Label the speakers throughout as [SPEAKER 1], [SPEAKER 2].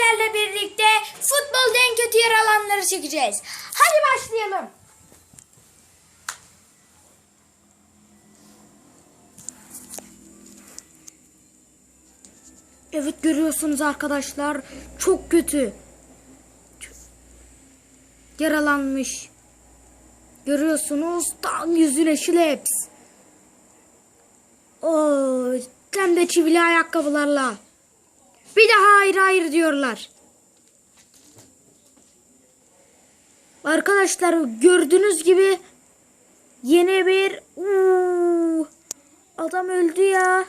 [SPEAKER 1] sizlerle birlikte futbolda en kötü yer alanları çekeceğiz. Hadi başlayalım. Evet görüyorsunuz arkadaşlar çok kötü. Yaralanmış. Görüyorsunuz tam yüzüne şileps. Oo, hem de çivili ayakkabılarla. Bir de hayır hayır diyorlar. Arkadaşlar gördüğünüz gibi yeni bir Uuu, adam öldü ya.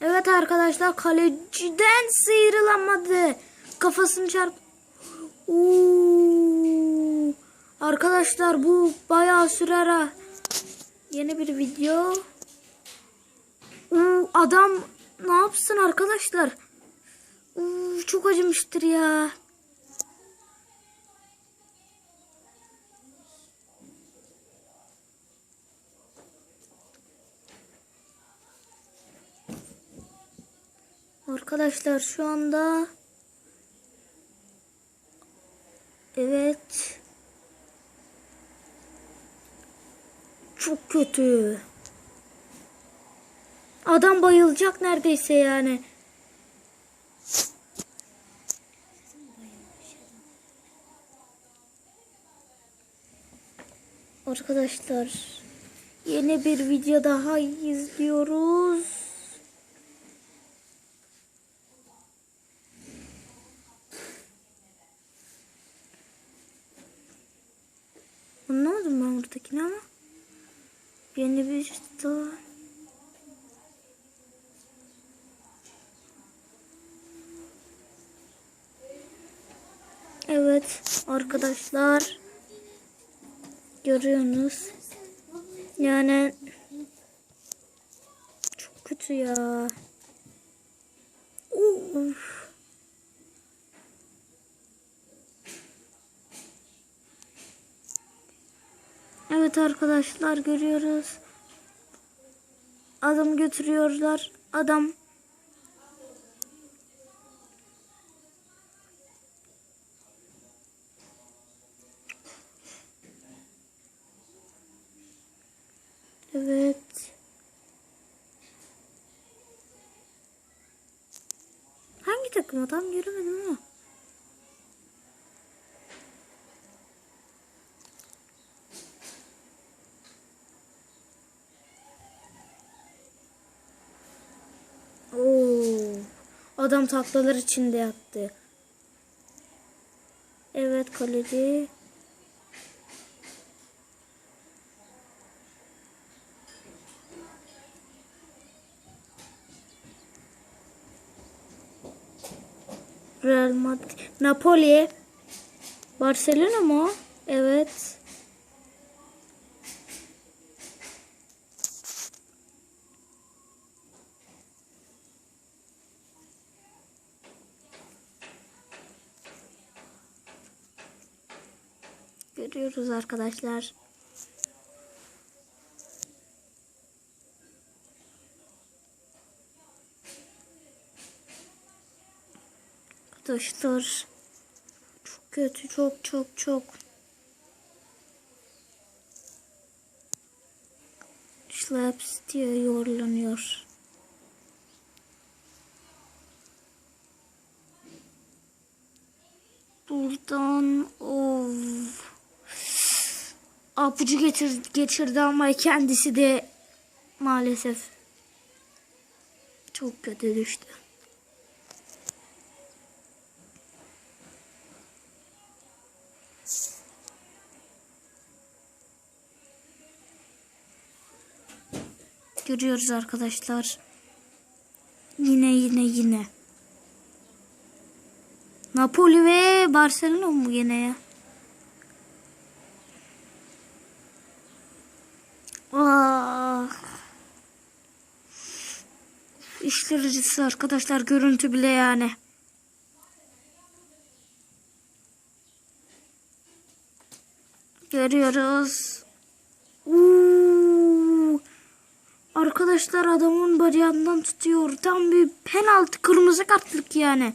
[SPEAKER 1] Evet arkadaşlar kaleciden sıyrılamadı. Kafasını çarp. Oo. Arkadaşlar bu bayağı sürer ha. Yeni bir video. Oo, adam ne yapsın arkadaşlar? Oo, çok acımıştır ya. Arkadaşlar şu anda Evet. Çok kötü. Adam bayılacak neredeyse yani. Arkadaşlar yeni bir video daha izliyoruz. Anlamadım ben buradakini ama. Yeni bir daha. Evet arkadaşlar. Görüyorsunuz. Yani çok kötü ya. Uf. Evet arkadaşlar görüyoruz. Adam götürüyorlar. Adam Evet. Hangi takım adam göremedim ama. Oo. Adam taklalar içinde yattı. Evet kaleci. Real Madrid. Napoli. Barcelona mı? Evet. Görüyoruz arkadaşlar. Arkadaşlar çok kötü çok çok çok. Slaps diye yuvarlanıyor. Buradan of. Apucu getir, geçirdi ama kendisi de maalesef çok kötü düştü. Görüyoruz arkadaşlar. Yine yine yine. Napoli ve Barcelona mı yine ya? Ah. İşler acısı arkadaşlar görüntü bile yani. Görüyoruz. Uuu. Arkadaşlar adamın bacağından tutuyor. Tam bir penaltı kırmızı kartlık yani.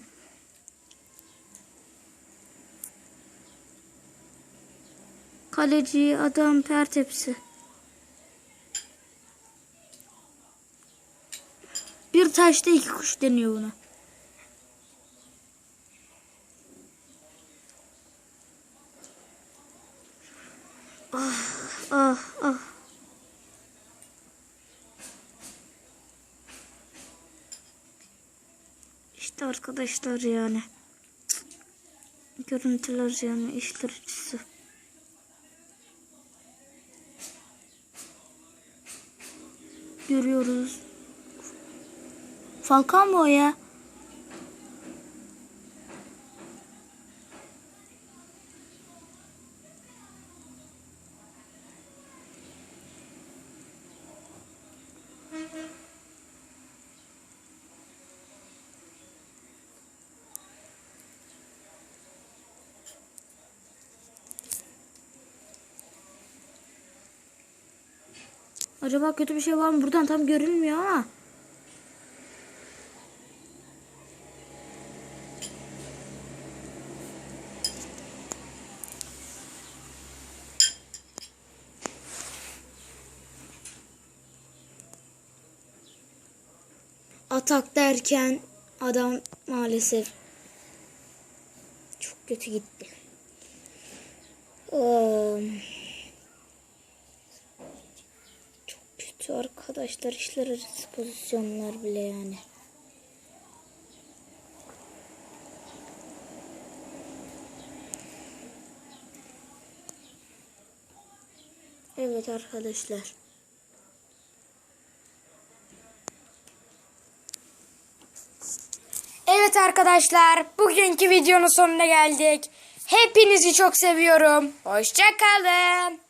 [SPEAKER 1] Kaleci adam per tepsi. Taşta iki kuş deniyor buna. Ah ah ah. İşte arkadaşlar yani. Görüntüler yani işler acısı. Görüyoruz. Falcao mu o ya? Acaba kötü bir şey var mı? Buradan tam görünmüyor ama. Atak derken adam maalesef çok kötü gitti. Eee, çok kötü arkadaşlar işler arası pozisyonlar bile yani. Evet arkadaşlar.
[SPEAKER 2] Evet arkadaşlar, bugünkü videonun sonuna geldik. Hepinizi çok seviyorum. Hoşça kalın.